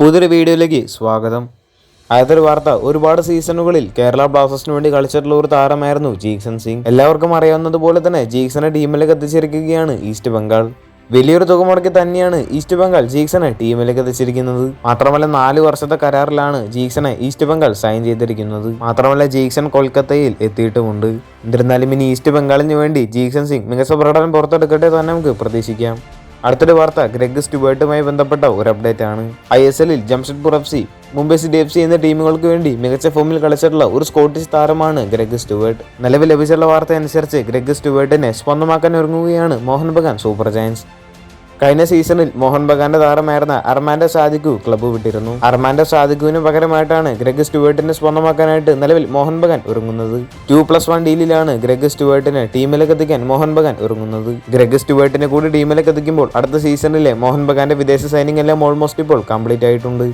പുതിയൊരു വീഡിയോയിലേക്ക് സ്വാഗതം. ആദ്യത്തെ വാർത്ത ഒരുപാട് സീസണുകളിൽ കേരള ബ്ലാസ്റ്റേഴ്സിന് വേണ്ടി കളിച്ചിട്ടുള്ള ഒരു താരമായിരുന്നു ജീക്സൺ സിംഗ്. എല്ലാവർക്കും അറിയാവുന്നതുപോലെ തന്നെ ജീക്സനെ ടീമിലേക്ക് എത്തിച്ചിരിക്കുകയാണ് ഈസ്റ്റ് ബംഗാൾ. വലിയൊരു തുക മുടക്കി തന്നെയാണ് ഈസ്റ്റ് ബംഗാൾ ജീക്സനെ ടീമിലേക്ക് എത്തിച്ചിരിക്കുന്നത്. മാത്രമല്ല നാല് വർഷത്തെ കരാറിലാണ് ജീക്സനെ ഈസ്റ്റ് ബംഗാൾ സൈൻ ചെയ്തിരിക്കുന്നത്. മാത്രമല്ല ജീക്സൺ കൊൽക്കത്തയിൽ എത്തിയിട്ടുമുണ്ട്. എന്നിരുന്നാലും ഇനി ഈസ്റ്റ് ബംഗാളിന് വേണ്ടി ജീക്സൺ സിംഗ് മികച്ച പ്രകടനം പുറത്തെടുക്കട്ടെ തന്നെ നമുക്ക് പ്രതീക്ഷിക്കാം. അടുത്തൊരു വാർത്ത ഗ്രെഗ് സ്റ്റുവേർട്ടുമായി ബന്ധപ്പെട്ട ഒരു അപ്ഡേറ്റ് ആണ് ഐ എസ് എല്ലിൽ Jamshedpur F C Mumbai city F C എന്നീ ടീമുകൾക്ക് വേണ്ടി മികച്ച ഫോമിൽ കളിച്ചിട്ടുള്ള ഒരു സ്കോട്ടിഷ് താരമാണ് ഗ്രെഗ് സ്റ്റുവേർട്ട്. നിലവിൽ ലഭിച്ചുള്ള വാർത്ത അനുസരിച്ച് ഗ്രെഗ് സ്റ്റുവേർട്ടിനെ സ്വന്തമാക്കാൻ ഒരുങ്ങുകയാണ് മോഹൻ ബഗാൻ സൂപ്പർ ജയൻസ്. കഴിഞ്ഞ സീസണിൽ മോഹൻ ബഗാന്റെ താരമായിരുന്ന അർമാൻഡ സാദിഖു ക്ലബ്ബ് വിട്ടിരുന്നു. അർമാൻഡ സാദിഖുവിന് പകരമായിട്ടാണ് ഗ്രെഗ് സ്റ്റുവേർട്ടിനെ സ്വന്തമാക്കാനായിട്ട് നിലവിൽ മോഹൻ ബഗാൻ ഒരുങ്ങുന്നത്. ടു പ്ലസ് വൺ ഡീലിലാണ് ഗ്രെഗ് സ്റ്റുവേർട്ടിനെ ടീമിലേക്ക് എത്തിക്കാൻ മോഹൻ ബഗാൻ ഒരുങ്ങുന്നത്. ഗ്രെഗ് സ്റ്റുവേർട്ടിനെ കൂടി ടീമിലേക്ക് എത്തിക്കുമ്പോൾ അടുത്ത സീസണിലെ മോഹൻ ബഗാന്റെ വിദേശ സൈനിങ് എല്ലാം ഓൾമോസ്റ്റ് ഇപ്പോൾ കംപ്ലീറ്റ് ആയിട്ടുണ്ട്.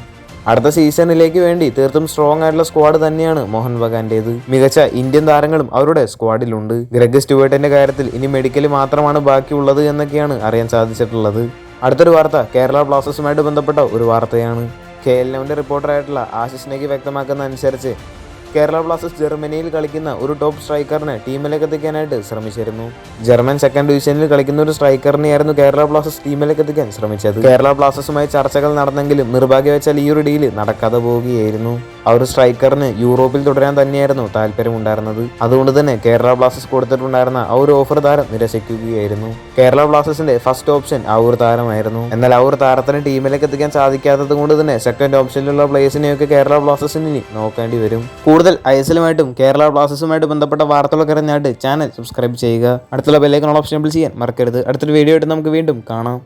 അടുത്ത സീസണിലേക്ക് വേണ്ടി തീർത്തും സ്ട്രോങ് ആയിട്ടുള്ള സ്ക്വാഡ് തന്നെയാണ് മോഹൻ ബഗാന്റേത്. മികച്ച ഇന്ത്യൻ താരങ്ങളും അവരുടെ സ്ക്വാഡിലുണ്ട് ഗ്രഗ് സ്റ്റുവേർട്ടിന്റെ കാര്യത്തിൽ ഇനി മെഡിക്കൽ മാത്രമാണ് ബാക്കിയുള്ളത് എന്നൊക്കെയാണ് അറിയാൻ സാധിച്ചിട്ടുള്ളത്. അടുത്തൊരു വാർത്ത കേരള ബ്ലാസ്റ്റേഴ്സുമായിട്ട് ബന്ധപ്പെട്ട ഒരു വാർത്തയാണ്. കെ എൽ എമ്മിന്റെ റിപ്പോർട്ടറായിട്ടുള്ള ആശിഷ് നെഗി വ്യക്തമാക്കുന്ന അനുസരിച്ച് കേരള ബ്ലാസ്റ്റേഴ്സ് ജർമ്മനിയിൽ കളിക്കുന്ന ഒരു ടോപ്പ് സ്ട്രൈക്കറിനെ ടീമിലേക്ക് എത്തിക്കാനായിട്ട് ശ്രമിച്ചിരുന്നു. ജർമ്മൻ സെക്കൻഡ് ഡിവിഷനിൽ കളിക്കുന്ന ഒരു സ്ട്രൈക്കറിനെയായിരുന്നു കേരള ബ്ലാസ്റ്റേഴ്സ് ടീമിലേക്ക് എത്തിക്കാൻ ശ്രമിച്ചത്. കേരള ബ്ലാസ്റ്റേഴ്സുമായി ചർച്ചകൾ നടന്നെങ്കിലും നിർഭാഗ്യവശാൽ ഈ ഒരു ഡീൽ നടക്കാതെ പോവുകയായിരുന്നു. ആ ഒരു സ്ട്രൈക്കറിന് യൂറോപ്പിൽ തുടരാൻ തന്നെയായിരുന്നു താല്പര്യമുണ്ടായിരുന്നത്. അതുകൊണ്ട് തന്നെ കേരള ബ്ലാസ്റ്റേഴ്സ് കൊടുത്തിട്ടുണ്ടായിരുന്ന ആ ഒരു ഓഫർ താരം നിരസിക്കുകയായിരുന്നു. കേരള ബ്ലാസ്റ്റേഴ്സിന്റെ ഫസ്റ്റ് ഓപ്ഷൻ ആ ഒരു താരമായിരുന്നു. എന്നാൽ ആ ഒരു താരത്തിന് ടീമിലേക്ക് എത്തിക്കാൻ സാധിക്കാത്തത് കൊണ്ട് തന്നെ സെക്കൻഡ് ഓപ്ഷനിലുള്ള പ്ലേസിനെയൊക്കെ കേരള ബ്ലാസ്റ്റേഴ്സിന് ഇനി നോക്കേണ്ടി വരും. കൂടുതൽ ഐ എസ് എല്ലുമായിട്ടും കേരള ബ്ലാസ്റ്റേഴ്സുമായിട്ട് ബന്ധപ്പെട്ട വാർത്തകളൊക്കെ അറിഞ്ഞായിട്ട് ചാനൽ സബ്സ്ക്രൈബ് ചെയ്യുക. അടുത്തുള്ള ബെല്ലേക്കൺ ഓപ്ഷൻ ചെയ്യാൻ മറക്കരുത്. അടുത്തൊരു വീഡിയോ ആയിട്ട് നമുക്ക് വീണ്ടും കാണാം.